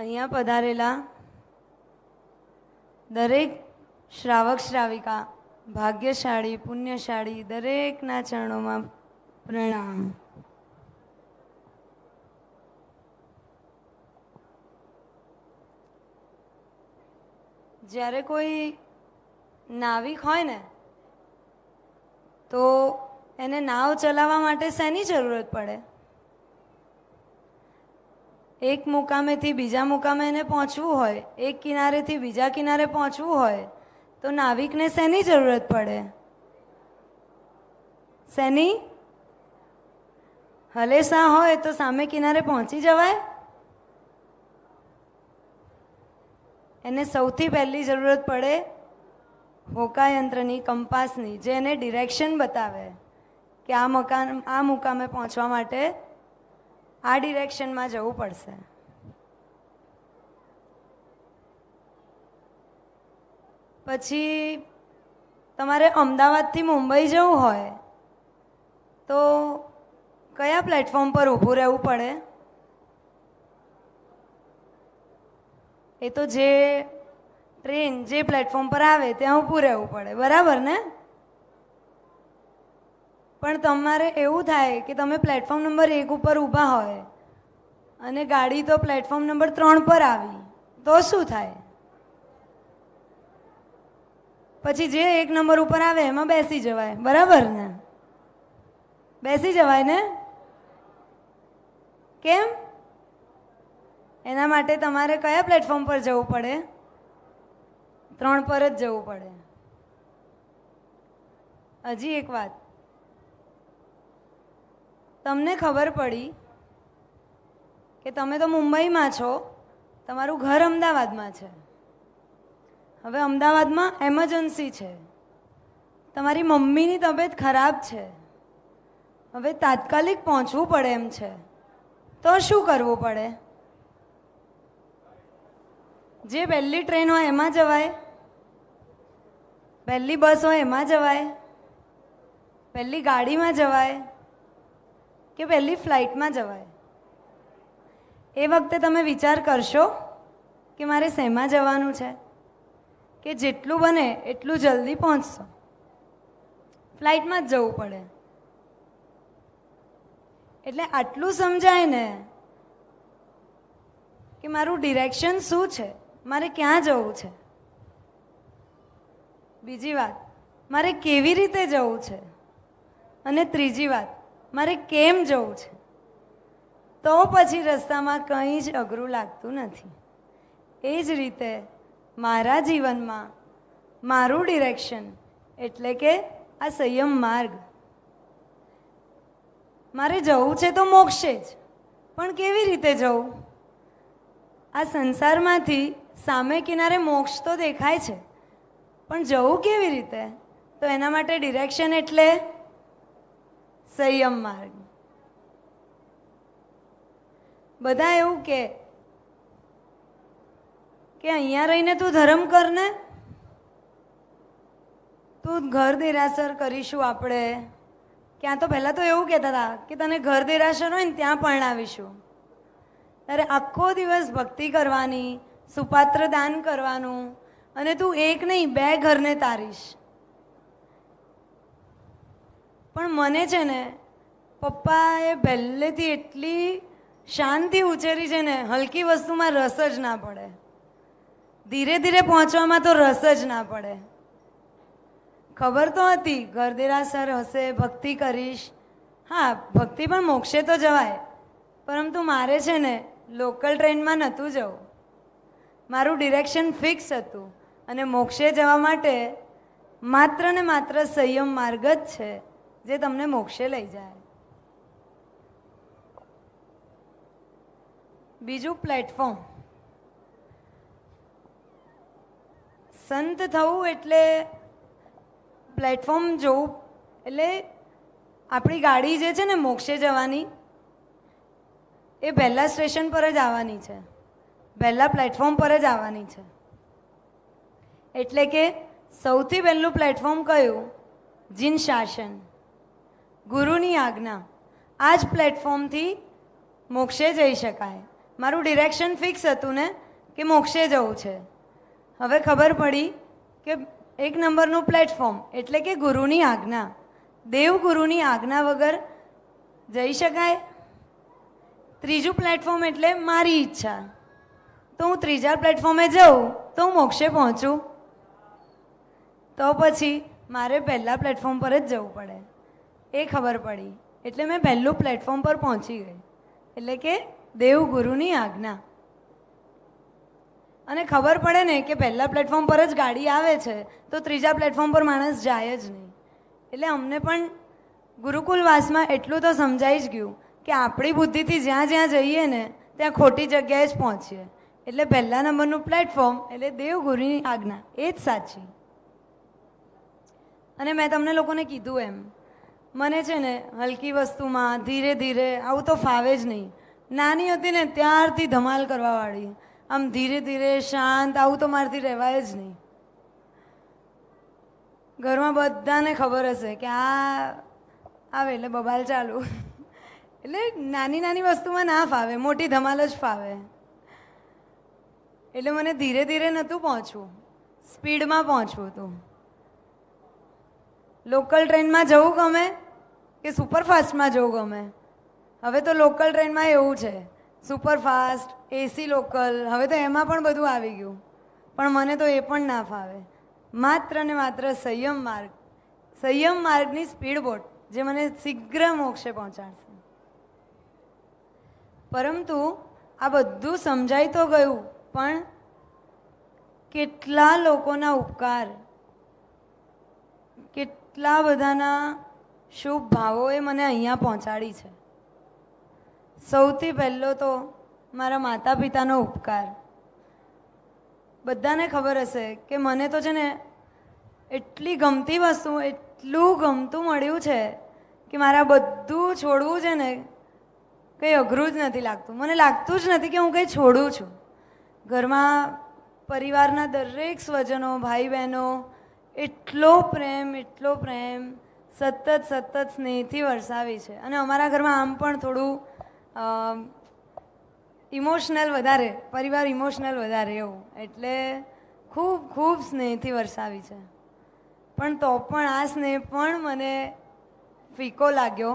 અહીંયા પધારેલા દરેક શ્રાવક શ્રાવિકા, ભાગ્યશાળી, પુણ્યશાળી, દરેકના ચરણોમાં પ્રણામ. જ્યારે કોઈ નાવિક હોય ને, તો એને નાવ ચલાવવા માટે શેની જરૂરત પડે? એક મુકામેથી બીજા મુકામે એને પહોંચવું હોય, એક કિનારેથી બીજા કિનારે પહોંચવું હોય, તો નાવિકને શેની જરૂરત પડે? શેની? હલેસા હોય તો સામે કિનારે પહોંચી જવાય? એને સૌથી પહેલી જરૂરત પડે હોકાયંત્રની કંપાસની, જે એને ડિરેક્શન બતાવે કે આ મકાન, આ મુકામે પહોંચવા માટે આ ડિરેક્શનમાં જવું પડશે. પછી તમારે અમદાવાદથી મુંબઈ જવું હોય, તો કયા પ્લેટફોર્મ પર ઊભું રહેવું પડે? એ તો જે ટ્રેન જે પ્લેટફોર્મ પર આવે, ત્યાં ઊભું રહેવું પડે. બરાબર ને? પણ તમારે એવું થાય કે તમે પ્લેટફોર્મ નંબર એક ઉપર ઊભા હોય અને ગાડી તો પ્લેટફોર્મ નંબર ત્રણ પર આવી, તો શું થાય? પછી જે એક નંબર ઉપર આવે એમાં બેસી જવાય, બરાબર ને? બેસી જવાય ને? કેમ? એના માટે તમારે કયા પ્લેટફોર્મ પર જવું પડે? ત્રણ પર જ જવું પડે. હજી એક વાત. તમને ખબર પડી કે તમે તો મુંબઈમાં છો, તમારું ઘર અમદાવાદમાં છે. હવે અમદાવાદમાં એમરજન્સી છે. તમારી મમ્મીની તબિયત ખરાબ છે. હવે તાત્કાલિક પહોંચવું પડે એમ છે. તો શું કરવું પડે? જે પહેલી ટ્રેન હોય એમાં જવાય, પહેલી બસ હોય એમાં જવાય, પહેલી ગાડીમાં જવાય કે પહેલી ફ્લાઇટમાં જવાય. એ વખતે તમે વિચાર કરશો કે મારે શેમાં જવાનું છે? કે જેટલું બને એટલું જલ્દી પહોંચશો. ફ્લાઇટમાં જ જવું પડે. એટલે આટલું સમજાય ને કે મારું ડિરેક્શન શું છે? મારે ક્યાં જવું છે? બીજી વાત, મારે કેવી રીતે જવું છે? અને ત્રીજી વાત મારે કેમ જવું છે? તો પછી રસ્તામાં કંઈ જ અઘરું લાગતું નથી. એ જ રીતે મારા જીવનમાં મારું ડિરેક્શન એટલે કે આ સંયમ માર્ગ. મારે જવું છે તો મોક્ષે જ, પણ કેવી રીતે જવું? આ સંસારમાંથી સામે કિનારે મોક્ષ તો દેખાય છે, પણ જવું કેવી રીતે? તો એના માટે ડિરેક્શન એટલે સંયમ માર્ગ. બધા એવું કે કે અહીંયા રહીને તું ધર્મ કર ને તું ઘર દેરાસર કરીશું આપણે. ક્યાં તો પહેલાં તો એવું કહેતા હતા કે તને ઘર દેરાસર હોય ને ત્યાં પરણાવીશું. ત્યારે આખો દિવસ ભક્તિ કરવાની, સુપાત્ર દાન કરવાનું અને તું એક નહીં, બે ઘરને તારીશ. પણ મને છે ને, પપ્પાએ પહેલેથી એટલી શાંતિ ઉછેરી છે ને, હલકી વસ્તુમાં રસ જ ના પડે. ધીરે ધીરે પહોંચવામાં તો રસ જ ના પડે. ખબર તો હતી ઘર સર હશે, ભક્તિ કરીશ. હા, ભક્તિ પણ મોક્ષે તો જવાય. પરંતુ મારે છે ને, લોકલ ટ્રેનમાં નહોતું જવું. મારું ડિરેક્શન ફિક્સ હતું. અને મોક્ષે જવા માટે માત્ર ને માત્ર સંયમ માર્ગ જ છે. જે તમને મોક્ષે લઈ જાય. બીજું પ્લેટફોર્મ સંત થવું એટલે પ્લેટફોર્મ જોવું, એટલે આપણી ગાડી જે છે ને મોક્ષે જવાની, એ પહેલા સ્ટેશન પર જ આવવાની છે. પહેલા પ્લેટફોર્મ પર જ આવવાની છે. એટલે કે સૌથી પહેલું પ્લેટફોર્મ કયું? જીન શાસન. ગુરુની આજ્ઞા. આ જ પ્લેટફોર્મથી મોક્ષે જઈ શકાય. મારું ડિરેક્શન ફિક્સ હતું ને, કે મોક્ષે જવું છે. હવે ખબર પડી કે એક નંબરનું પ્લેટફોર્મ એટલે કે ગુરુની આજ્ઞા. દેવ ગુરુની આજ્ઞા વગર જઈ શકાય. ત્રીજું પ્લેટફોર્મ એટલે મારી ઈચ્છા. તો હું ત્રીજા પ્લેટફોર્મે જાઉં, તો હું મોક્ષે પહોંચું. તો પછી મારે પહેલા પ્લેટફોર્મ પર જ જવું પડે. એ ખબર પડી. એટલે મેં પહેલું પ્લેટફોર્મ પર પહોંચી ગઈ. એટલે કે દેવગુરુની આજ્ઞા. અને ખબર પડે ને કે પહેલાં પ્લેટફોર્મ પર જ ગાડી આવે છે, તો ત્રીજા પ્લેટફોર્મ પર માણસ જાય જ નહીં. એટલે અમને પણ ગુરુકુલવાસમાં એટલું તો સમજાઈ જ ગયું કે આપણી બુદ્ધિથી જ્યાં જ્યાં જઈએ ને, ત્યાં ખોટી જગ્યાએ જ પહોંચીએ. એટલે પહેલા નંબરનું પ્લેટફોર્મ એટલે દેવગુરુની આજ્ઞા. એ જ સાચી. અને મેં તમને લોકોને કીધું એમ મને છે ને હલકી વસ્તુમાં ધીરે ધીરે આવું તો ફાવે જ નહીં. નાની હતી ને ત્યારથી ધમાલ કરવાવાળી. આમ ધીરે ધીરે શાંત આવું તો મારાથી રહેવાય જ નહીં. ઘરમાં બધાને ખબર હશે કે આ આવે એટલે બબાલ ચાલુ. એટલે નાની નાની વસ્તુમાં ના ફાવે, મોટી ધમાલ જ ફાવે. એટલે મને ધીરે ધીરે નહોતું પહોંચવું. સ્પીડમાં પહોંચવું હતું. લોકલ ટ્રેનમાં જવું ગમે કે સુપરફાસ્ટમાં જવું ગમે? હવે તો લોકલ ટ્રેનમાં એવું છે. સુપરફાસ્ટ એસી લોકલ હવે તો એમાં પણ બધું આવી ગયું. પણ મને તો એ પણ ના ફાવે. માત્ર ને માત્ર સંયમ માર્ગ, સંયમ માર્ગની સ્પીડ બોટ જે મને શીઘ્ર મોક્ષે પહોંચાડશે. પરંતુ આ બધું સમજાઈ તો ગયું, પણ કેટલા લોકોના ઉપકાર કેટલા બધાના શુભ ભાવોએ મને અહીંયા પહોંચાડી છે. સૌથી પહેલો તો મારા માતા પિતાનો ઉપકાર. બધાને ખબર હશે કે મને તો છે ને એટલી ગમતી વસ્તુ, એટલું ગમતું મળ્યું છે કે મારા બધું છોડવું છે ને કંઈ અઘરું જ નથી લાગતું. મને લાગતું જ નથી કે હું કંઈ છોડું છું. ઘરમાં પરિવારના દરેક સ્વજનો, ભાઈ બહેનો એટલો પ્રેમ એટલો પ્રેમ, સતત સતત સ્નેહથી વરસાવી છે. અને અમારા ઘરમાં આમ પણ થોડું ઇમોશનલ વધારે, પરિવાર ઇમોશનલ વધારે એવું. એટલે ખૂબ ખૂબ સ્નેહથી વરસાવી છે. પણ તો પણ આ સ્નેહ પણ મને ફીકો લાગ્યો,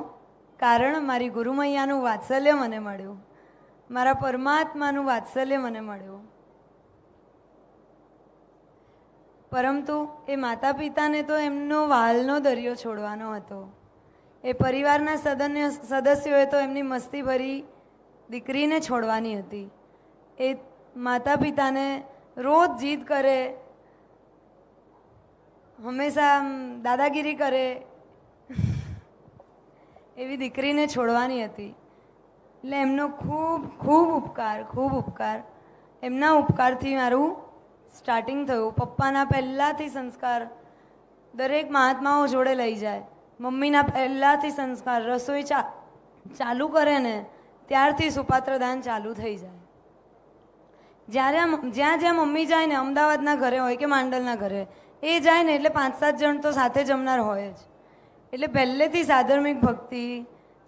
કારણ મારી ગુરુમૈયાનું વાત્સલ્ય મને મળ્યું. મારા પરમાત્માનું વાત્સલ્ય મને મળ્યું. પરંતુ એ માતા પિતાને તો એમનો વાલનો દરિયો છોડવાનો હતો. એ પરિવારના સદન્ય, સદસ્યોએ તો એમની મસ્તી ભરી દીકરીને છોડવાની હતી. એ માતા પિતાને રોજ જીદ કરે, હંમેશા દાદાગીરી કરે એવી દીકરીને છોડવાની હતી. એટલે એમનો ખૂબ ખૂબ ઉપકાર ખૂબ ઉપકાર. એમના ઉપકારથી મારું સ્ટાર્ટિંગ થયું. પપ્પાના પહેલાંથી સંસ્કાર દરેક મહાત્માઓ જોડે લઈ જાય. મમ્મીના પહેલાંથી સંસ્કાર રસોઈ ચા, ચાલુ કરે ને ત્યારથી સુપાત્રદાન ચાલુ થઈ જાય. જ્યારે જ્યાં જ્યાં મમ્મી જાય ને અમદાવાદના ઘરે હોય કે માંડલના ઘરે, એ જાય ને એટલે પાંચ સાત જણ તો સાથે જમનાર હોય જ. એટલે પહેલેથી સાધર્મિક ભક્તિ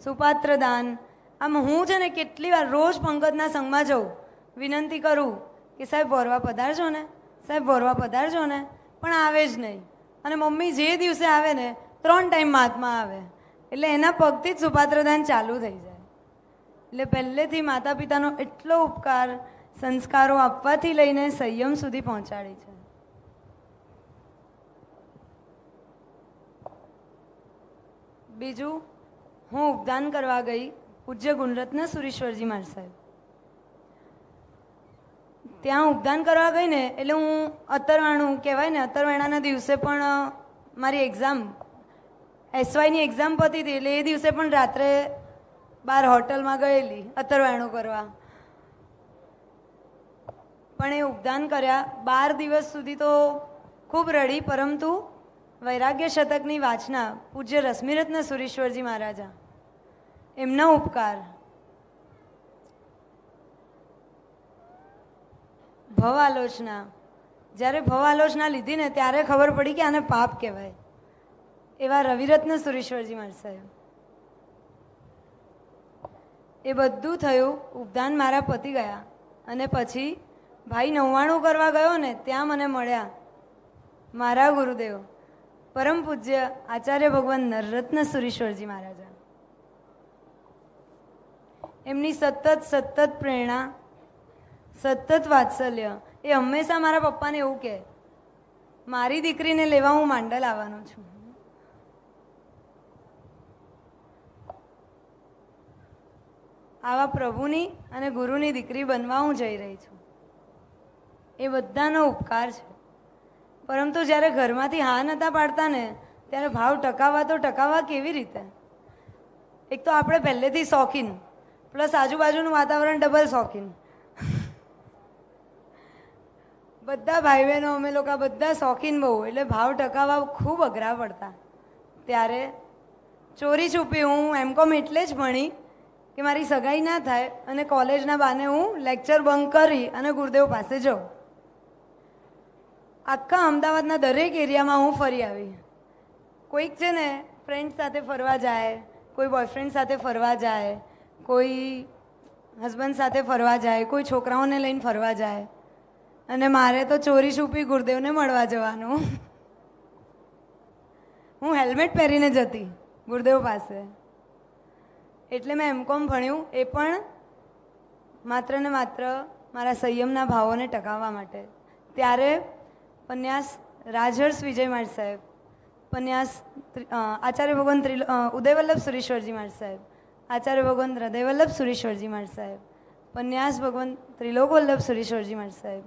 સુપાત્રદાન આમ હું છે ને કેટલી વાર રોજ પંકજના સંઘમાં જાઉં, વિનંતી કરું કે સાહેબ વરવા પધારજો ને. સાહેબ, ભોરવા પધારજો ને. પણ આવે જ નહીં. અને મમ્મી જે દિવસે આવે ને, ત્રણ ટાઈમ માથમાં આવે. એટલે એના પગથી જ સુપાત્રદાન ચાલુ થઈ જાય. એટલે પહેલેથી માતા પિતાનો એટલો ઉપકાર સંસ્કારો આપવાથી લઈને સંયમ સુધી પહોંચાડી છે. બીજું, હું ઉપદાન કરવા ગઈ પૂજ્ય ગુણરત્ન સુરેશ્વરજી માર સાહેબ. ત્યાં ઉપદાન કરવા ગઈ ને, એટલે હું અત્તરવાણું કહેવાય ને અત્તરવાણાના દિવસે પણ મારી એક્ઝામ એસવાયની એક્ઝામ પતી હતી, એટલે એ દિવસે પણ રાત્રે બહાર હોટલમાં ગયેલી અત્તરવાણું કરવા. પણ એ ઉપદાન કર્યા, બાર દિવસ સુધી તો ખૂબ રડી, પરંતુ વૈરાગ્ય શતકની વાચના પૂજ્ય રશ્મિરત્ન સુરેશ્વરજી મહારાજા. એમના ઉપકાર. ભવ આલોચના જ્યારે ભવ આલોચના લીધી ને ત્યારે ખબર પડી કે આને પાપ કહેવાય. એવા રવિરત્ન સુરેશ્વરજી મળશે એ બધું થયું ઉપદાન મારા પતી ગયા અને પછી ભાઈ નવ્વાણું કરવા ગયો ને ત્યાં મને મળ્યા મારા ગુરુદેવ, પરમ પૂજ્ય આચાર્ય ભગવાન નરરત્ન સુરીશ્વરજી મહારાજા. એમની સતત સતત પ્રેરણા સતત વાત્સલ્ય. એ હંમેશા મારા પપ્પાને એવું કહે, મારી દીકરીને લેવા હું માંડલ આવવાનો છું. આવા પ્રભુની અને ગુરુની દીકરી બનવા હું જઈ રહી છું. એ બધાનો ઉપકાર છે. પરંતુ જ્યારે ઘરમાંથી હા નતા પાડતા ને, ત્યારે ભાવ ટકાવવા તો ટકાવવા કેવી રીતે? એક તો આપણે પહેલેથી શોખીન, પ્લસ આજુબાજુનું વાતાવરણ ડબલ શોખીન. બધા ભાઈ બહેનો અમે લોકો બધા શોખીન બહુ, એટલે ભાવ ટકાવવા ખૂબ અઘરા પડતા. ત્યારે ચોરી છુપી હું, એમ કોમ એટલે જ ભણી કે મારી સગાઈ ના થાય અને કોલેજના બાને હું લેક્ચર બંક કરી અને ગુરુદેવ પાસે જાઉં. આખા અમદાવાદના દરેક એરિયામાં હું ફરી આવી. કોઈક છે ને ફ્રેન્ડ સાથે ફરવા જાય, કોઈ બોયફ્રેન્ડ સાથે ફરવા જાય, કોઈ હસબન્ડ સાથે ફરવા જાય, કોઈ છોકરાઓને લઈને ફરવા જાય. અને મારે તો ચોરી છુપી ગુરુદેવને મળવા જવાનું. હું હેલ્મેટ પહેરીને જતી ગુરુદેવ પાસે. એટલે મેં એમ કોમ ભણ્યું એ પણ માત્ર ને માત્ર મારા સંયમના ભાવોને ટકાવવા માટે. ત્યારે પન્યાસ રાજહર્ષ વિજય માળ સાહેબ પન્યાસ આચાર્ય ભગવાન ત્રિલ ઉદયવલ્લભ સુરેશ્વરજી માર સાહેબ, આચાર્ય ભગવાન હૃદયવલ્લભ સુરેશ્વરજી માર સાહેબ પન્યાસ ભગવાન ત્રિલોકવલ્લભ સુરેશ્વરજી માર સાહેબ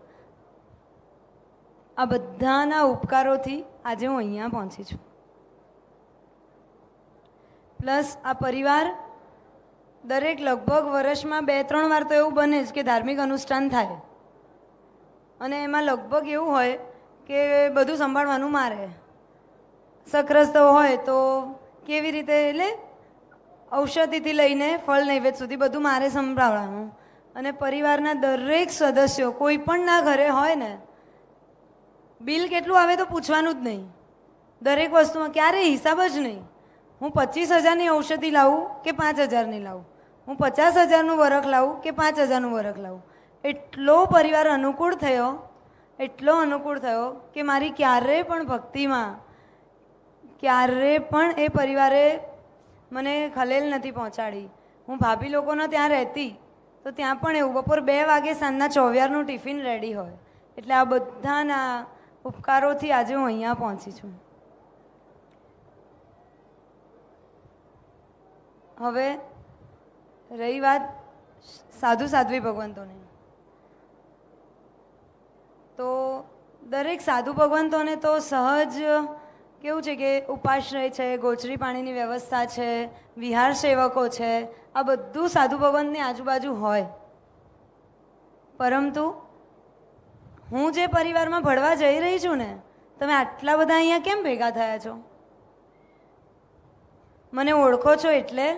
આ બધાના ઉપકારોથી આજે હું અહીંયા પહોંચી છું. પ્લસ આ પરિવાર દરેક લગભગ વર્ષમાં બે, ત્રણ વાર તો એવું બને જ કે ધાર્મિક અનુષ્ઠાન થાય. અને એમાં લગભગ એવું હોય કે બધું સંભાળવાનું મારે. સક્રસ્તો હોય તો કેવી રીતે, એટલે ઔષધિથી લઈને ફળ નૈવેદ્ય સુધી બધું મારે સંભાળવાનું. અને પરિવારના દરેક સદસ્યો કોઈ પણના ઘરે હોય ને બિલ કેટલું આવે તો પૂછવાનું જ નહીં. દરેક વસ્તુમાં ક્યારે હિસાબ જ નહીં. હું પચીસ હજારની ઔષધિ લાવું કે પાંચ હજારની લાવું? હું પચાસ હજારનું વરખ લાવું કે પાંચ હજારનું વરખ લાવું? એટલો પરિવાર અનુકૂળ થયો, એટલો અનુકૂળ થયો કે મારી ક્યારેય પણ ભક્તિમાં, ક્યારે પણ એ પરિવારે મને ખલેલ નથી પહોંચાડી. હું ભાભી લોકોના ત્યાં રહેતી, તો ત્યાં પણ એવું બપોર બે વાગે સાંજના ચોવિયારનું ટિફિન રેડી હોય. એટલે આ બધાના ઉપકારોથી આજે હું અહીંયા પહોંચી છું. હવે રહી વાત સાધુ સાધ્વી ભગવંતોની. તો દરેક સાધુ ભગવંતોને તો સહજ કેવું છે કે ઉપાશ્રય છે, ગોચરી પાણીની વ્યવસ્થા છે, વિહાર સેવકો છે, આ બધું સાધુ ભગવંતની આજુબાજુ હોય. પરંતુ હું જે પરિવારમાં ભળવા જઈ રહી છું ને, તમે આટલા બધા અહીંયા કેમ ભેગા થયા છો? મને ઓળખો છો એટલે?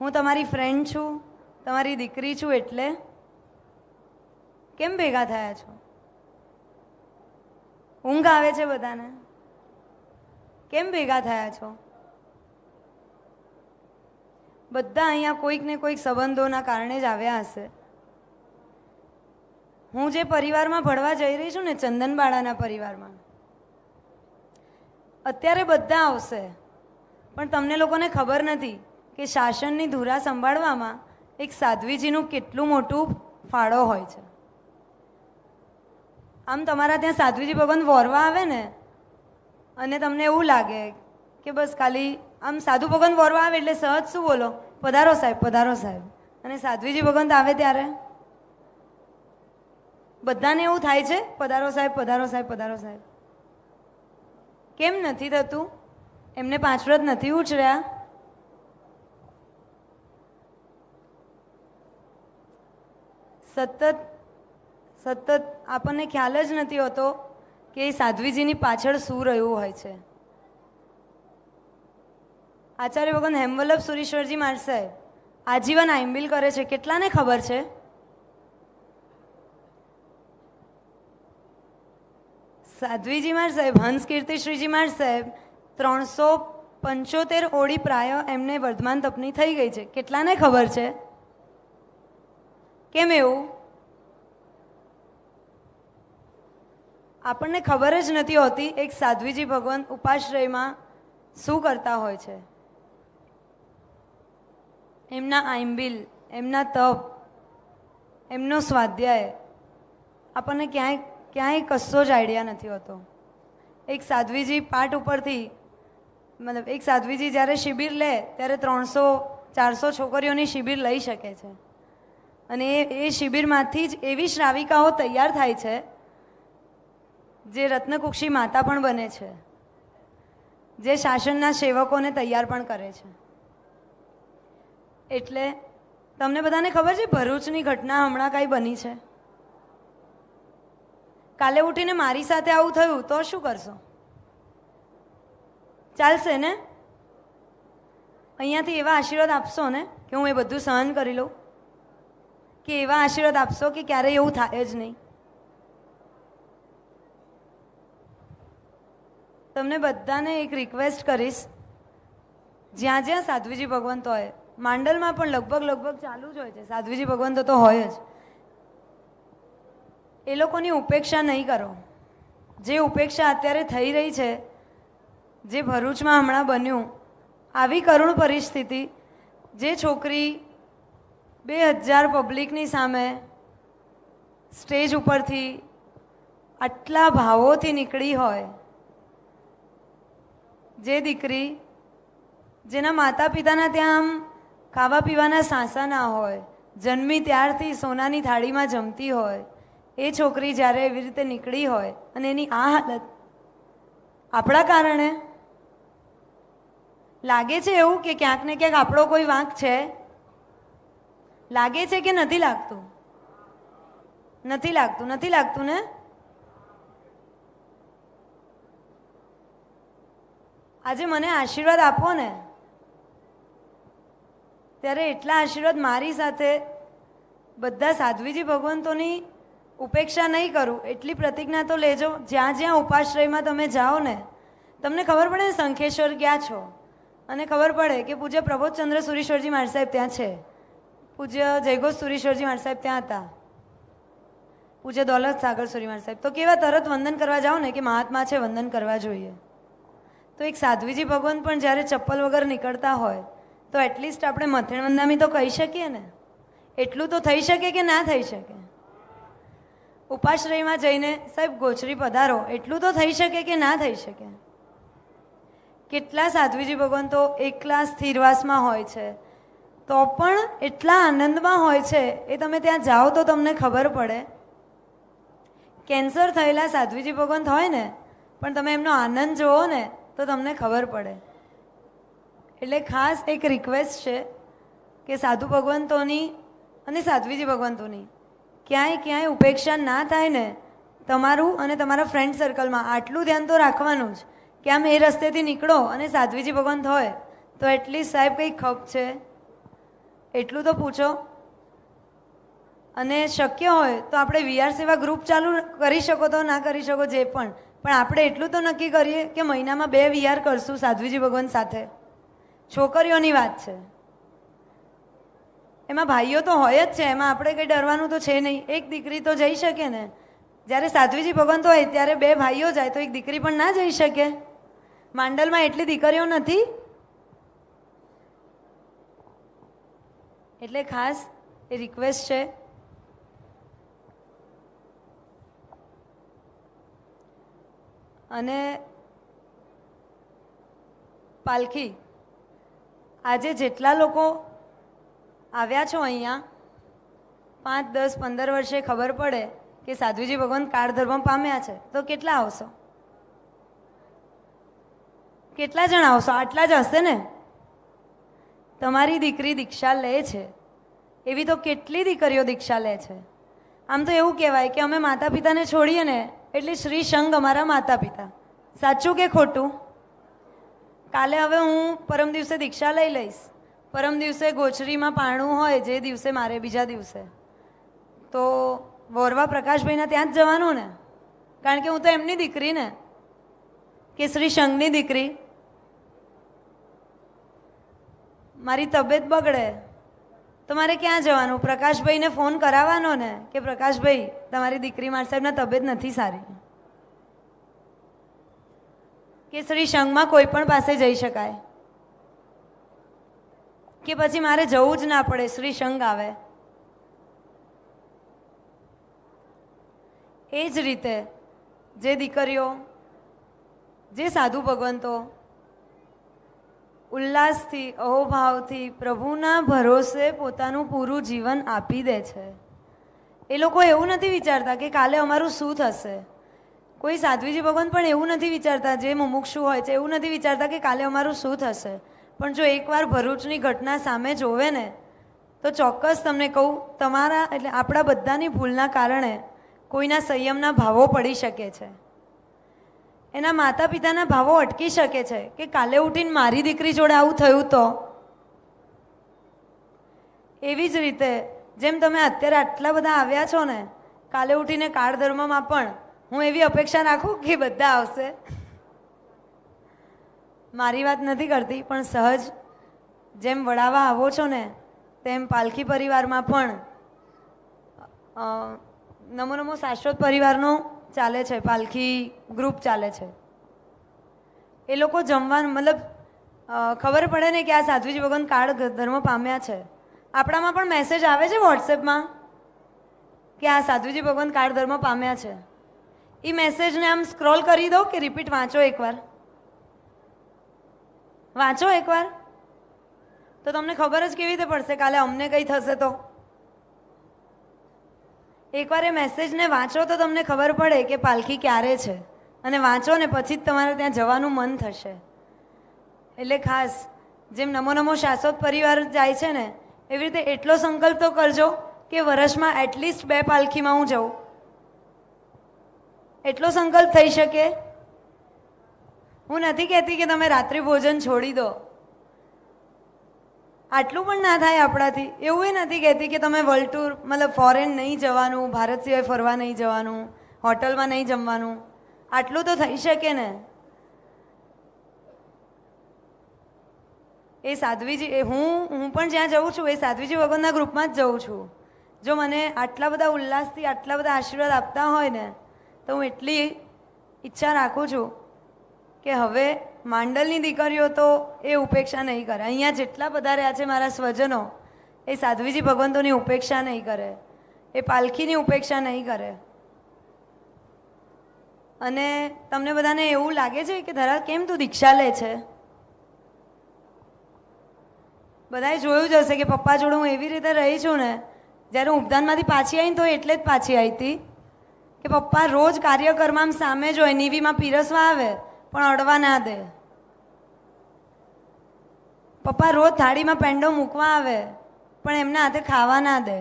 હું તમારી ફ્રેન્ડ છું, તમારી દીકરી છું એટલે? કેમ ભેગા થયા છો? ઊંઘ આવે છે બધાને? કેમ ભેગા થયા છો? બધા અહીંયા કોઈક ને કોઈક સંબંધોના કારણે જ આવ્યા હશે. હું જે પરિવારમાં ભણવા જઈ રહી છું ને ચંદનબાળાના પરિવારમાં. અત્યારે બધા આવશે, પણ તમને લોકોને ખબર નથી કે શાસનની ધુરા સંભાળવામાં એક સાધ્વીજીનું કેટલું મોટું ફાળો હોય છે. આમ તમારા ત્યાં સાધ્વીજી ભગવાન વોરવા આવે ને, અને તમને એવું લાગે કે બસ ખાલી આમ સાધુ ભગવાન વોરવા આવે એટલે સહજ શું બોલો? પધારો સાહેબ પધારો સાહેબ. અને સાધ્વીજી ભગવંત આવે ત્યારે? બધાને એવું થાય છે? પધારો સાહેબ પધારો સાહેબ પધારો સાહેબ. કેમ નથી થતું? એમને પાંચ જ નથી ઉછર્યા? સતત સતત આપણને ખ્યાલ જ નથી હોતો કે એ સાધ્વીજીની પાછળ શું રહ્યું હોય છે. આચાર્ય ભગવાન હેમવલ્લભ સુરીશ્વરજી સાહેબ, આજીવન આઈમ્બિલ કરે છે. કેટલાને ખબર છે? સાધ્વીજી માર સાહેબ, હંસ કીર્તિશ્રીજી માર સાહેબ, ત્રણસો પંચોતેર ઓળી પ્રાય એમને વર્ધમાન તપની થઈ ગઈ છે. કેટલાને ખબર છે? કેમ એવું? આપણને ખબર જ નથી હોતી એક સાધ્વીજી ભગવાન ઉપાશ્રયમાં શું કરતા હોય છે. એમના આઈમ્બિલ, એમના તપ, એમનો સ્વાધ્યાય આપણને ક્યાંય ક્યાંય કશો જ આઈડિયા નથી હોતો. એક સાધ્વીજી પાઠ ઉપરથી, મતલબ એક સાધ્વીજી જ્યારે શિબિર લે, ત્યારે ત્રણસો, ચારસો છોકરીઓની શિબિર લઈ શકે છે. અને એ શિબિરમાંથી જ એવી શ્રાવિકાઓ તૈયાર થાય છે, જે રત્નકુક્ષી માતા પણ બને છે. જે શાસનના સેવકોને તૈયાર પણ કરે છે. એટલે તમને બધાને ખબર છે, ભરૂચની ઘટના હમણાં કાંઈ બની છે? કાલે ઉઠીને મારી સાથે આવું થયું તો શું કરશો? ચાલશે ને? અહીંયાથી એવા આશીર્વાદ આપશો ને કે હું એ બધું સહન કરી લઉં? કે એવા આશીર્વાદ આપશો કે ક્યારેય એવું થાય જ નહીં? તમને બધાને એક રિક્વેસ્ટ કરીશ. જ્યાં જ્યાં સાધ્વીજી ભગવંત હોય, માંડલમાં પણ લગભગ લગભગ ચાલુ જ હોય છે. સાધ્વીજી ભગવંતો તો હોય જ. એ લોકોની ઉપેક્ષા નહીં કરો. જે ઉપેક્ષા અત્યારે થઈ રહી છે, જે ભરૂચમાં હમણાં બન્યું, આવી કરુણ પરિસ્થિતિ, જે છોકરી બે હજાર પબ્લિકની સામે સ્ટેજ ઉપરથી આટલા ભાવોથી નીકળી હોય, જે દીકરી જેના માતા પિતાના ત્યાં આમ ખાવા પીવાના સાંસા ના હોય, જન્મી ત્યારથી સોનાની થાળીમાં જમતી હોય એ છોકરી જ્યારે એવી રીતે નીકળી હોય અને એની આ હાલત આપણા કારણે લાગે છે એવું કે ક્યાંક ને ક્યાંક આપણો કોઈ વાંક છે? લાગે છે કે નથી લાગતું? નથી લાગતું નથી લાગતું ને? આજે મને આશીર્વાદ આપો ને. ત્યારે એટલા આશીર્વાદ મારી સાથે બધા સાધ્વીજી ભગવંતોની ઉપેક્ષા નહીં કરું, એટલી પ્રતિજ્ઞા તો લેજો. જ્યાં જ્યાં ઉપાશ્રયમાં તમે જાઓ ને, તમને ખબર પડે શંખેશ્વર ક્યાં છો? અને ખબર પડે કે પૂજ્ય પ્રબોધચંદ્ર સુરીશ્વરજી માર સાહેબ ત્યાં છે. પૂજ્ય જયઘોષ સુરીશ્વરજી માર સાહેબ ત્યાં હતા. પૂજ્ય દોલત સાગર સુરી માર સાહેબ. તો કેવા તરત વંદન કરવા જાઓ ને કે મહાત્મા છે, વંદન કરવા જોઈએ. તો એક સાધ્વીજી ભગવાન પણ જ્યારે ચપ્પલ વગર નીકળતા હોય, તો એટલીસ્ટ આપણે મથેણ વંદામી તો કહી શકીએ ને. એટલું તો થઈ શકે કે ના થઈ શકે? ઉપાશ્રયમાં જઈને સાહેબ ગોચરી પધારો. એટલું તો થઈ શકે કે ના થઈ શકે? કેટલા સાધ્વીજી ભગવાન તો એકલા સ્થિરવાસમાં હોય છે. તો પણ એટલા આનંદમાં હોય છે, એ તમે ત્યાં જાઓ તો તમને ખબર પડે. કેન્સર થયેલા સાધ્વીજી ભગવંત હોય ને, પણ તમે એમનો આનંદ જુઓ ને, તો તમને ખબર પડે. એટલે ખાસ એક રિક્વેસ્ટ છે કે સાધુ ભગવંતોની અને સાધ્વીજી ભગવંતોની ક્યાંય ક્યાંય ઉપેક્ષા ના થાય ને, તમારું અને તમારા ફ્રેન્ડ સર્કલમાં આટલું ધ્યાન તો રાખવાનું જ. કે આમ એ રસ્તેથી નીકળો અને સાધ્વીજી ભગવંત હોય, તો એટલીસ્ટ સાહેબ કંઈ ખપ છે? એટલું તો પૂછો. અને શક્ય હોય તો આપણે વીઆર સેવા ગ્રુપ ચાલુ કરી શકો તો ના કરી શકો જે પણ. પણ આપણે એટલું તો નક્કી કરીએ કે મહિનામાં બે વીઆર કરશું સાધ્વીજી ભગવાન સાથે. છોકરીઓની વાત છે. એમાં ભાઈઓ તો હોય જ છે, એમાં આપણે કંઈ ડરવાનું તો છે નહીં. એક દીકરી તો જઈ શકે ને. જ્યારે સાધ્વીજી ભગવાન હોય ત્યારે બે ભાઈઓ જાય, તો એક દીકરી પણ ના જઈ શકે. માંડલમાં એટલી દીકરીઓ નથી. એટલે ખાસ એ રિક્વેસ્ટ છે. અને પાલખી, આજે જેટલા લોકો આવ્યા છો અહીંયા? પાંચ, દસ, પંદર વર્ષે ખબર પડે કે સાધુજી ભગવાન કાળ ધર્મ પામ્યા છે. તો કેટલા આવશો? કેટલા જણ આવશો? આટલા જ હશે ને? તમારી દીકરી દીક્ષા લે છે. એવી તો કેટલી દીકરીઓ દીક્ષા લે છે? આમ તો એવું કહેવાય કે અમે માતા પિતાને છોડીએ ને, એટલે શ્રી સંઘ અમારા માતા પિતા સાચું કે ખોટું? કાલે હવે હું પરમ દિવસે દીક્ષા લઈ લઈશ. પરમ દિવસે ગોચરીમાં પાણું હોય, જે દિવસે મારે બીજા દિવસે. તો વોરવા પ્રકાશભાઈના ત્યાં જ જવાનું ને? કારણ કે હું તો એમની દીકરી ને કે શ્રી સંઘની દીકરી. મારી તબિયત બગડે, તો મારે ક્યાં જવાનું? પ્રકાશભાઈને ફોન કરાવવાનો ને, કે પ્રકાશભાઈ, તમારી દીકરી માર સાહેબના તબિયત નથી સારી? કે શ્રી સંઘમાં કોઈ પણ પાસે જઈ શકાય? કે પછી મારે જવું જ ના પડે, શ્રી સંઘ આવે. એ જ રીતે જે દીકરીઓ, જે સાધુ ભગવંતો, ઉલ્લાસથી, અહોભાવથી, પ્રભુના ભરોસે પોતાનું પૂરું જીવન આપી દે છે. એ લોકો એવું નથી વિચારતા કે કાલે અમારું શું થશે. કોઈ સાધ્વીજી ભગવાન પણ એવું નથી વિચારતા, જે મુમુક્ષુ હોય છે, એવું નથી વિચારતા કે કાલે અમારું શું થશે. પણ જો એકવાર ભરૂચની ઘટના સામે જોવે ને, તો ચોક્કસ તમને કહું, તમારા એટલે આપણા બધાની ભૂલના કારણે કોઈના સંયમના ભાવો પડી શકે છે. એના માતા પિતાના ભાવો અટકી શકે છે કે કાલે ઉઠીને મારી દીકરી જોડે આવું થયું તો? એવી જ રીતે જેમ તમે અત્યારે આટલા બધા આવ્યા છો ને, કાલે ઉઠીને કાળધર્મમાં પણ હું એવી અપેક્ષા રાખું કે બધા આવશે. મારી વાત નથી કરતી, પણ સહજ જેમ વડાવા આવો છો ને, તેમ પાલખી પરિવારમાં પણ નમો નમો શાશ્વત પરિવારનો ચાલે છે, પાલખી ગ્રુપ ચાલે છે. એ લોકો જમવાનું, મતલબ ખબર પડે ને કે આ સાધ્વીજી ભગવાન કાળ ધર્મ પામ્યા છે. આપણામાં પણ મેસેજ આવે છે વોટ્સએપમાં કે આ સાધુજી ભગવાન કાળ ધર્મ પામ્યા છે. એ મેસેજને આમ સ્ક્રોલ કરી દો કે રિપીટ વાંચો એકવાર. વાંચો એકવાર. તો તમને ખબર જ કેવી રીતે પડશે? કાલે અમને કંઈ થશે તો? એકવાર એ મેસેજને વાંચો તો તમને ખબર પડે કે પાલખી ક્યારે છે. અને વાંચો ને પછી જ તમારે ત્યાં જવાનું મન થશે. એટલે ખાસ, જેમ નમો નમો શાશ્વત પરિવાર જાય છે ને, એવી રીતે એટલો સંકલ્પ તો કરજો કે વર્ષમાં એટલીસ્ટ બે પાલખીમાં હું જાઉં. એટલો સંકલ્પ થઈ શકે હું નથી કહેતી કે તમે રાત્રિ ભોજન છોડી દો. આટલું પણ ના થાય આપણાથી. એવું એ નથી કહેતી કે તમે વર્લ્ડ ટૂર મતલબ ફોરેન નહીં જવાનું, ભારત સિવાય ફરવા નહીં જવાનું, હોટલમાં નહીં જમવાનું. આટલું તો થઈ શકે ને. એ સાધ્વીજી, એ હું હું પણ જ્યાં જઉં છું, એ સાધ્વીજી વગરના ગ્રુપમાં જ જઉં છું. જો મને આટલા બધા ઉલ્લાસથી, આટલા બધા આશીર્વાદ આપતા હોય ને, તો હું એટલી ઈચ્છા રાખું છું. કે હવે માંડલની દીકરીઓ તો એ ઉપેક્ષા નહીં કરે. અહીંયા જેટલા બધા રહ્યા છે મારા સ્વજનો, એ સાધ્વીજી ભગવંતોની ઉપેક્ષા નહીં કરે. એ પાલખીની ઉપેક્ષા નહીં કરે. અને તમને બધાને એવું લાગે છે કે ધરા કેમ તું દીક્ષા લે છે? બધાએ જોયું જ હશે કે પપ્પા જોડે હું એવી રીતે રહી છું ને, જ્યારે હું ઉપદાનમાંથી પાછી આવીને તો એટલે જ પાછી આવી હતી. કે પપ્પા રોજ કાર્યક્રમમાં સામે જ હોય, નીવીમાં પીરસવા આવે પણ અડવા ના દે. પપ્પા રોજ થાળીમાં પેંડો મૂકવા આવે, પણ એમના હાથે ખાવા ના દે.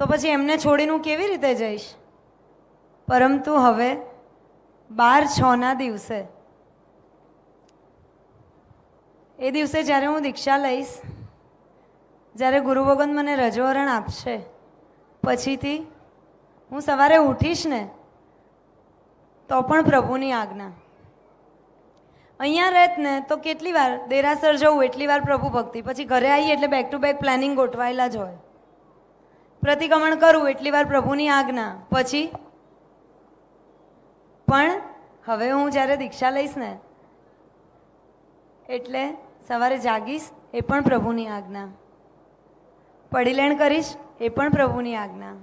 તો પછી એમને છોડીને હું કેવી રીતે જઈશ? પરંતુ હવે બાર છના દિવસે. એ દિવસે જ્યારે હું દીક્ષા લઈશ, જ્યારે ગુરુ ભગવાન મને રજોવરણ આપશે, પછીથી હું સવારે ઉઠીશ ને તો પણ પ્રભુની આજ્ઞા. અહીંયા રહેત ને તો કેટલી વાર દેરાસર જવું એટલી વાર પ્રભુ ભક્તિ. પછી ઘરે આવીએ એટલે બેક ટુ બેક પ્લાનિંગ ગોઠવાયેલા જ હોય. પ્રતિક્રમણ કરવું એટલી વાર પ્રભુની આજ્ઞા. પછી? પણ હવે હું જ્યારે દીક્ષા લઈશ ને, એટલે સવારે જાગીશ, એ પણ પ્રભુની આજ્ઞા. પડીલેણ કરીશ, એ પણ પ્રભુની આજ્ઞા.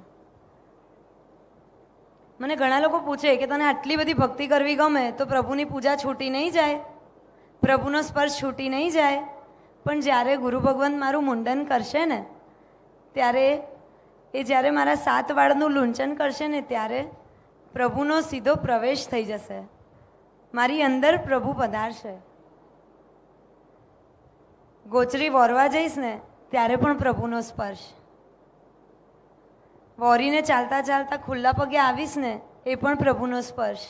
મને ઘણા લોકો પૂછે કે તને આટલી બધી ભક્તિ કરવી ગમે તો પ્રભુની પૂજા છૂટી નહીં જાય? પ્રભુનો સ્પર્શ છૂટી નહીં જાય? પણ જ્યારે ગુરુ ભગવંત મારું મુંડન કરશે ને, ત્યારે એ જ્યારે મારા સાત વાળનું લૂંચન કરશે ને, ત્યારે પ્રભુનો સીધો પ્રવેશ થઈ જશે. મારી અંદર પ્રભુ પધારશે. ગોચરી વોરવા જઈશ ને, ત્યારે પણ પ્રભુનો સ્પર્શ. વોરીને ચાલતા ચાલતા ખુલ્લા પગે આવીશ ને એ પણ પ્રભુનો સ્પર્શ.